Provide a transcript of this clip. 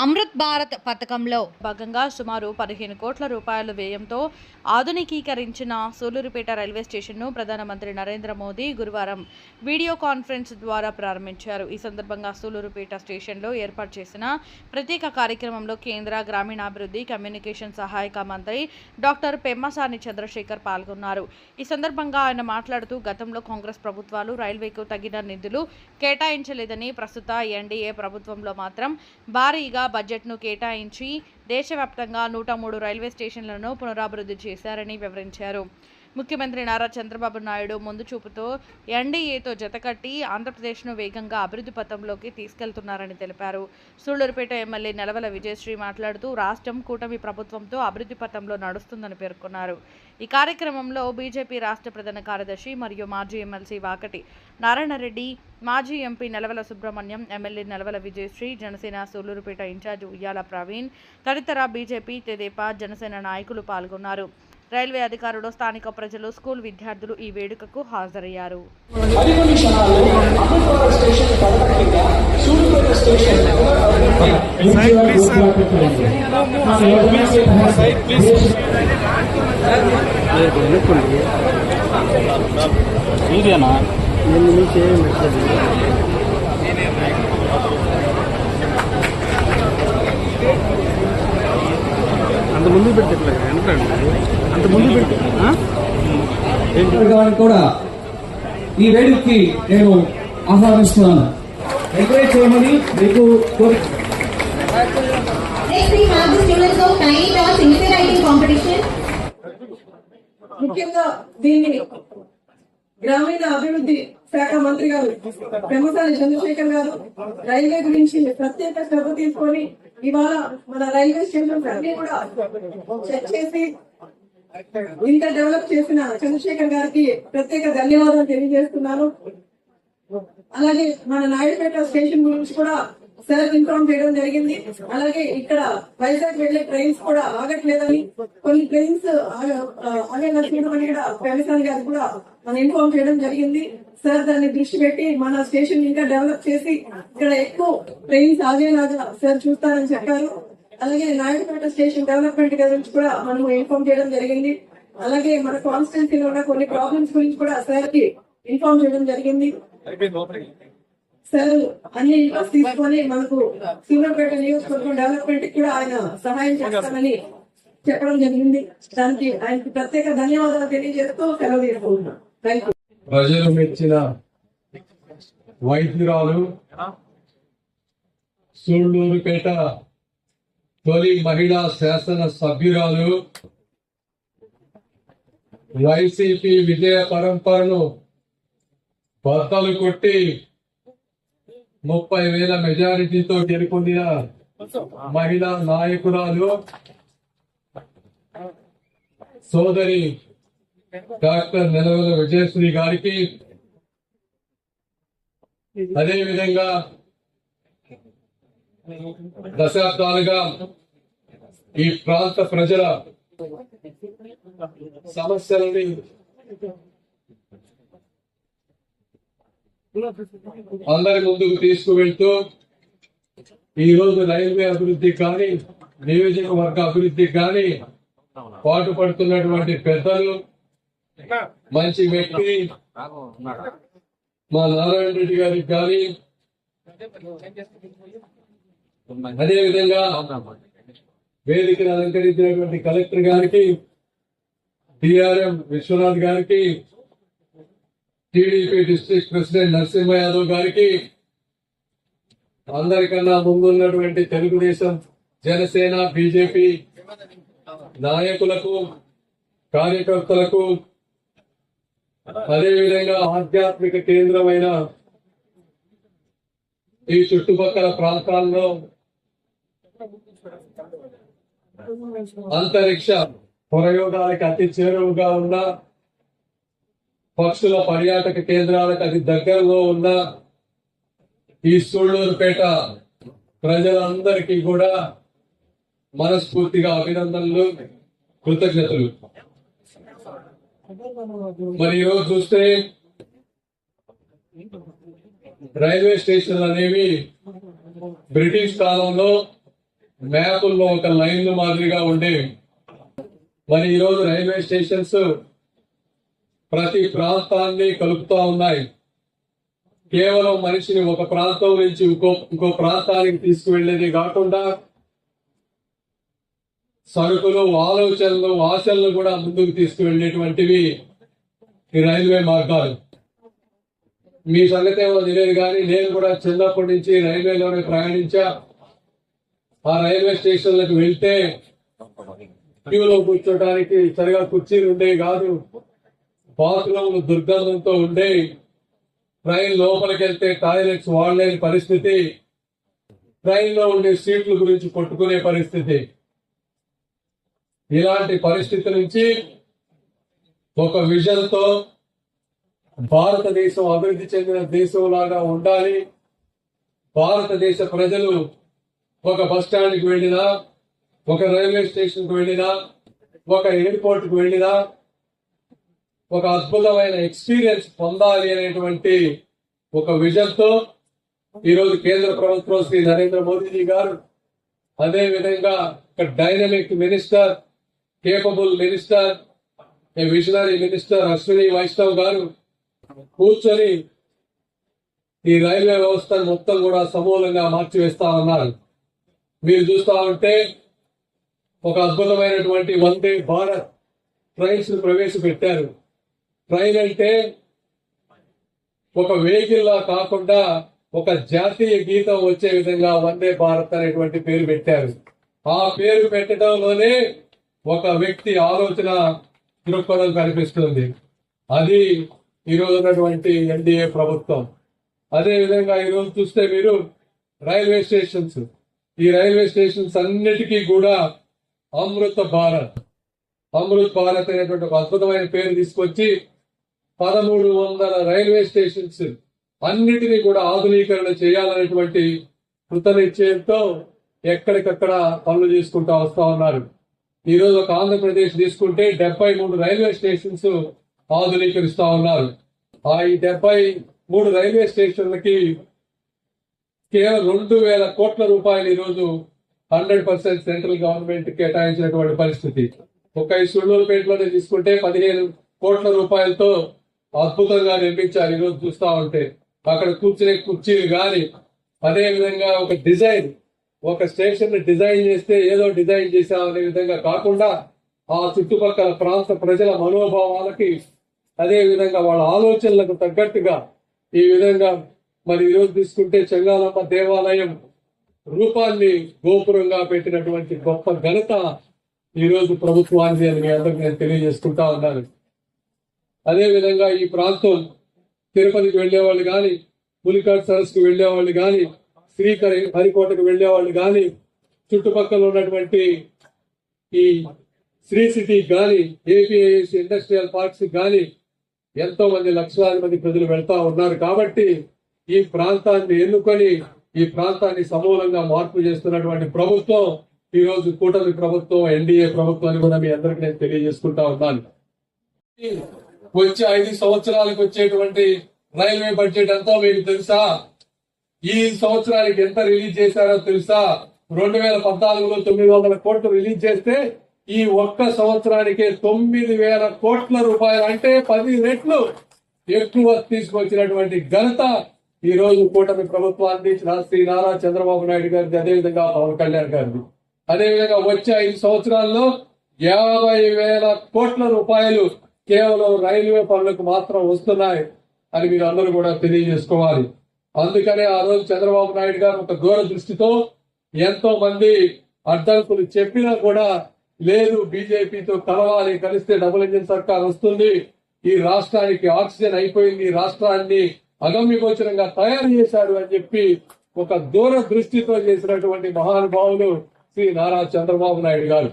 అమృత్ భారత్ పథకంలో భాగంగా సుమారు పదిహేను కోట్ల రూపాయల వ్యయంతో ఆధునికీకరించిన సూలూరుపేట రైల్వే స్టేషన్ను ప్రధానమంత్రి నరేంద్ర మోదీ గురువారం వీడియో కాన్ఫరెన్స్ ద్వారా ప్రారంభించారు. ఈ సందర్భంగా సూలూరుపేట స్టేషన్లో ఏర్పాటు చేసిన ప్రత్యేక కార్యక్రమంలో కేంద్ర గ్రామీణాభివృద్ధి కమ్యూనికేషన్ సహాయక మంత్రి డాక్టర్ పెమ్మసాని చంద్రశేఖర్ పాల్గొన్నారు. ఈ సందర్భంగా ఆయన మాట్లాడుతూ గతంలో కాంగ్రెస్ ప్రభుత్వాలు రైల్వేకు తగిన నిధులు కేటాయించలేదని ప్రస్తుత ఎన్డీఏ ప్రభుత్వంలో మాత్రం భారీగా బడ్జెట్ను కేటాయించి దేశవ్యాప్తంగా నూట మూడు రైల్వే స్టేషన్లను పునరాభివృద్ధి చేశారని వివరించారు. ముఖ్యమంత్రి నారా చంద్రబాబు నాయుడు ముందు చూపుతో ఎన్డీఏతో జతకట్టి ఆంధ్రప్రదేశ్ను వేగంగా అభివృద్ధి పథంలోకి తీసుకెళ్తున్నారని తెలిపారు. సూళ్ళూరుపేట ఎమ్మెల్యే నెలవల విజయశ్రీ మాట్లాడుతూ రాష్ట్రం కూటమి ప్రభుత్వంతో అభివృద్ధి పథంలో నడుస్తుందని పేర్కొన్నారు. ఈ కార్యక్రమంలో బీజేపీ రాష్ట్ర ప్రధాన కార్యదర్శి మరియు మాజీ ఎమ్మెల్సీ వాకటి నారాయణరెడ్డి మాజీ MP Nelavala Subrahmanyam MLA Nelavala Vijayasree Janasena Sullurpeta in-charge Uyyala Praveen తదితర బీజేపీ తెదేపా జనసేన నాయకులు పాల్గొన్నారు. రైల్వే అధికారులు స్థానిక ప్రజలు స్కూల్ విద్యార్థులు ఈ వేడుకకు హాజరయ్యారు. నేను ఏం మెసేజ్ అంత ముందు అంత ముందు కూడా ఈ వేడుకకి నేను ఆహ్వానిస్తున్నాను. ఎంకరేజ్ చేయమని మీకు కోరి Next, we have the students of 9th or sincere writing competition. ముఖ్యంగా దీన్ని గ్రామీణ అభివృద్ధి శాఖ మంత్రి గారు పెమ్మసాని చంద్రశేఖర్ గారు రైల్వే గురించి ప్రత్యేక శ్రద్ధ తీసుకొని ఇవాళ మన రైల్వే స్టేషన్ అన్ని కూడా చెక్ చేసి ఇంత డెవలప్ చేసిన చంద్రశేఖర్ గారికి ప్రత్యేక ధన్యవాదాలు తెలియజేస్తున్నాను. అలాగే మన నాయుడుపేట స్టేషన్ గురించి కూడా సార్ ఇన్ఫార్మ్ చేయడం జరిగింది. అలాగే ఇక్కడ వైజాగ్ వెళ్ళే ట్రైన్స్ కూడా ఆగట్లేదని కొన్ని ట్రైన్స్ ఆగే అని కూడా వ్యవసాయ గారు కూడా మనం ఇన్ఫార్మ్ చేయడం జరిగింది. సార్ దాన్ని దృష్టి పెట్టి మన స్టేషన్ ఇంకా డెవలప్ చేసి ఇక్కడ ఎక్కువ ట్రైన్స్ ఆగేలాగా సార్ చూస్తారని చెప్పారు. అలాగే నాయుడుపేట స్టేషన్ డెవలప్మెంట్ గురించి కూడా మనం ఇన్ఫార్మ్ చేయడం జరిగింది. అలాగే మన కాన్స్టిట్యున్సీలో ఉన్న కొన్ని ప్రాబ్లమ్స్ గురించి కూడా సార్కి ఇన్ఫార్మ్ చేయడం జరిగింది. సార్ అన్ని తీసుకొని మనకు సూర్యాపేట నియోజకవర్గం డెవలప్మెంట్ కూడా ఆయన సహాయం చేస్తామని చెప్పడం జరిగింది. దానికి ఆయనకి ప్రత్యేక ధన్యవాదాలు తెలియజేస్తూ సెలవు తీసుకుంటున్నాం. ప్రజలు మెచ్చిన వైద్యురాలు సూళ్ళూరుపేట తొలి మహిళా శాసన సభ్యురాలు వైసీపీ విజయ పరంపరను బద్దలు కొట్టి ముప్పై వేల మెజారిటీతో గెలుపొందిన మహిళా నాయకురాలు సోదరి డాక్టర్ నెలవల విజయశ్రీ గారికి. అదే విధంగా దశాబ్దాలుగా ఈ ప్రాంత ప్రజల సమస్యలని అందరి ముందుకు తీసుకువెళ్తూ ఈ రోజు రైల్వే అభివృద్ధి కానీ నియోజకవర్గ అభివృద్ధి కానీ పాటుపడుతున్నటువంటి పెద్దలు మంచి వ్యక్తి మా నారాయణ రెడ్డి గారికి కానీ అదే విధంగా వేదికను అలంకరించినటువంటి కలెక్టర్ గారికి టిఆర్ఎం విశ్వనాథ్ గారికి TDP district president Narasimha Yadav గారికి అందరికన్నా ముందున్నటువంటి తెలుగుదేశం జనసేన బీజేపీ నాయకులకు కార్యకర్తలకు అదేవిధంగా ఆధ్యాత్మిక కేంద్రమైన ఈ చుట్టుపక్కల ప్రాంతాల్లో అంతరిక్ష ప్రయోగాలకు అతి చేరువుగా ఉన్న పక్షుల పర్యాటక కేంద్రాలకు అది దగ్గరలో ఉన్న ఈ సూళ్ళూరుపేట ప్రజలందరికీ కూడా మనస్ఫూర్తిగా అభినందనలు కృతజ్ఞతలు. మరి ఈరోజు చూస్తే రైల్వే స్టేషన్లు అనేవి బ్రిటిష్ కాలంలో మ్యాపుల్లో ఒక లైన్ మాదిరిగా ఉండేవి. మరి ఈరోజు రైల్వే స్టేషన్స్ ప్రతి ప్రాంతాన్ని కలుపుతా ఉన్నాయి. కేవలం మనిషిని ఒక ప్రాంతం నుంచి ఇంకో ఇంకో ప్రాంతానికి తీసుకువెళ్ళేది కాకుండా సరుకులు ఆలోచనలు ఆశలను కూడా ముందుకు తీసుకువెళ్ళేటువంటివి ఈ రైల్వే మార్గాలు. మీ సంగతి ఏమో తెలియదు కానీ నేను కూడా చిన్నప్పటి నుంచి రైల్వేలోనే ప్రయాణించా. ఆ రైల్వే స్టేషన్లకు వెళ్తే క్యూలో కూర్చోడానికి సరిగా కుర్చీలు ఉండేవి కాదు. బాత్రూమ్లు దుర్గంధంతో ఉండే ట్రైన్ లోపలికి వెళ్తే టాయిలెట్స్ వాడలేని పరిస్థితి ట్రైన్లో ఉండే సీట్ల గురించి కొట్టుకునే పరిస్థితి. ఇలాంటి పరిస్థితి నుంచి ఒక విజన్తో భారతదేశం అభివృద్ధి చెందిన దేశం లాగా ఉండాలి. భారతదేశ ప్రజలు ఒక బస్ స్టాండ్కి వెళ్ళినా ఒక రైల్వే స్టేషన్కు వెళ్ళినా ఒక ఎయిర్పోర్ట్కు వెళ్ళినా ఒక అద్భుతమైన ఎక్స్పీరియన్స్ పొందాలి అనేటువంటి ఒక విజన్తో ఈరోజు కేంద్ర ప్రభుత్వం శ్రీ నరేంద్ర మోదీజీ గారు అదే విధంగా ఒక dynamic minister capable minister visionary minister Ashwini Vaishnaw గారు కూర్చొని ఈ రైల్వే వ్యవస్థను మొత్తం కూడా సమూలంగా మార్చివేస్తా ఉన్నారు. మీరు చూస్తా ఉంటే ఒక అద్భుతమైనటువంటి వందే భారత్ ట్రైన్స్ ప్రవేశపెట్టారు. ట్రైన్ అంటే ఒక వెహికల్ లా కాకుండా ఒక జాతీయ గీతం వచ్చే విధంగా వందే భారత్ అనేటువంటి పేరు పెట్టారు. ఆ పేరు పెట్టడంలోనే ఒక వ్యక్తి ఆలోచన దృక్పథం కనిపిస్తుంది. అది ఈరోజు ఉన్నటువంటి ఎన్డీఏ ప్రభుత్వం. అదే విధంగా ఈరోజు చూస్తే మీరు రైల్వే స్టేషన్స్. ఈ రైల్వే స్టేషన్స్ అన్నిటికీ కూడా అమృత భారత్. అమృత్ భారత్ అనేటువంటి ఒక అద్భుతమైన పేరు తీసుకొచ్చి పదమూడు వందల రైల్వే స్టేషన్స్ అన్నిటినీ కూడా ఆధునీకరణ చేయాలనేటువంటి కృత నిశ్చయంతో ఎక్కడికక్కడ పనులు చేసుకుంటా వస్తా ఉన్నారు. ఈ రోజు ఒక ఆంధ్రప్రదేశ్ తీసుకుంటే డెబ్బై మూడు రైల్వే స్టేషన్స్ ఆధునీకరిస్తా ఉన్నారు. ఆ ఈ డెబ్బై మూడు రైల్వే స్టేషన్లకి కేవలం రెండు వేల కోట్ల రూపాయలు ఈ రోజు హండ్రెడ్ పర్సెంట్ సెంట్రల్ గవర్నమెంట్ కేటాయించినటువంటి పరిస్థితి. ఒక ఈ సుళ్ళూరుపేటలోనే తీసుకుంటే పదిహేను కోట్ల రూపాయలతో అద్భుతంగా నిర్మించారు ఈరోజు చూస్తా ఉంటే అక్కడ కూర్చునే కుర్చీలు కానీ అదే విధంగా ఒక డిజైన్ ఒక స్టేషన్ డిజైన్ చేస్తే ఏదో డిజైన్ చేసాం అనే విధంగా కాకుండా ఆ చుట్టుపక్కల ప్రాంత ప్రజల మనోభావాలకి అదే విధంగా వాళ్ళ ఆలోచనలకు తగ్గట్టుగా ఈ విధంగా మరి ఈరోజు తీసుకుంటే చెంగాలమ్మ దేవాలయం రూపాన్ని గోపురంగా పెట్టినటువంటి గొప్ప ఘనత ఈరోజు ప్రభుత్వానికి అని మీ అందరికి నేను తెలియజేసుకుంటా ఉన్నాను. అదే విధంగా ఈ ప్రాంతం తిరుపతికి వెళ్ళేవాళ్ళు కానీ పులికాట్ సరస్సుకు వెళ్ళేవాళ్ళు కానీ శ్రీకరి హరికోటకు వెళ్ళేవాళ్ళు కానీ చుట్టుపక్కల ఉన్నటువంటి ఈ శ్రీ సిటీ కానీ ఏపీఐఎస్ ఇండస్ట్రియల్ పార్క్స్ కానీ ఎంతో మంది లక్షలాది మంది ప్రజలు వెళ్తా ఉన్నారు కాబట్టి ఈ ప్రాంతాన్ని ఎన్నుకొని ఈ ప్రాంతాన్ని సమూలంగా మార్పు చేస్తున్నటువంటి ప్రభుత్వం ఈ రోజు కూటమి ప్రభుత్వం ఎన్డీఏ ప్రభుత్వం అని కూడా మీ అందరికీ నేను తెలియజేసుకుంటా ఉన్నాను. వచ్చే ఐదు సంవత్సరాలకు వచ్చేటువంటి రైల్వే బడ్జెట్ ఎంతో మీకు తెలుసా? ఈ సంవత్సరానికి ఎంత రిలీజ్ చేశారో తెలుసా? రెండు వేల పద్నాలుగులో తొమ్మిది వందల కోట్లు రిలీజ్ చేస్తే ఈ ఒక్క సంవత్సరానికే తొమ్మిది వేల కోట్ల రూపాయలు. అంటే పది రెట్లు ఎక్కువ తీసుకొచ్చినటువంటి ఘనత ఈ రోజు కూటమి ప్రభుత్వాన్ని శ్రీ నారా చంద్రబాబు నాయుడు గారిది. అదేవిధంగా పవన్ కళ్యాణ్ గారిది. అదేవిధంగా వచ్చే ఐదు సంవత్సరాల్లో యాభై వేల కోట్ల రూపాయలు కేవలం రైల్వే పనులకు మాత్రం వస్తున్నాయి అని మీరు అందరూ కూడా తెలియజేసుకోవాలి. అందుకనే ఆ రోజు చంద్రబాబు నాయుడు గారు ఒక దూర దృష్టితో ఎంతో మంది అడ్డంకులు చెప్పినా కూడా లేదు బీజేపీతో కలవాలి కలిస్తే డబుల్ ఇంజిన్ సర్కార్ వస్తుంది ఈ రాష్ట్రానికి ఆక్సిజన్ అయిపోయింది ఈ రాష్ట్రాన్ని అగమ్యగోచరంగా తయారు చేశాడు అని చెప్పి ఒక దూర దృష్టితో చేసినటువంటి మహానుభావులు శ్రీ నారా చంద్రబాబు నాయుడు గారు.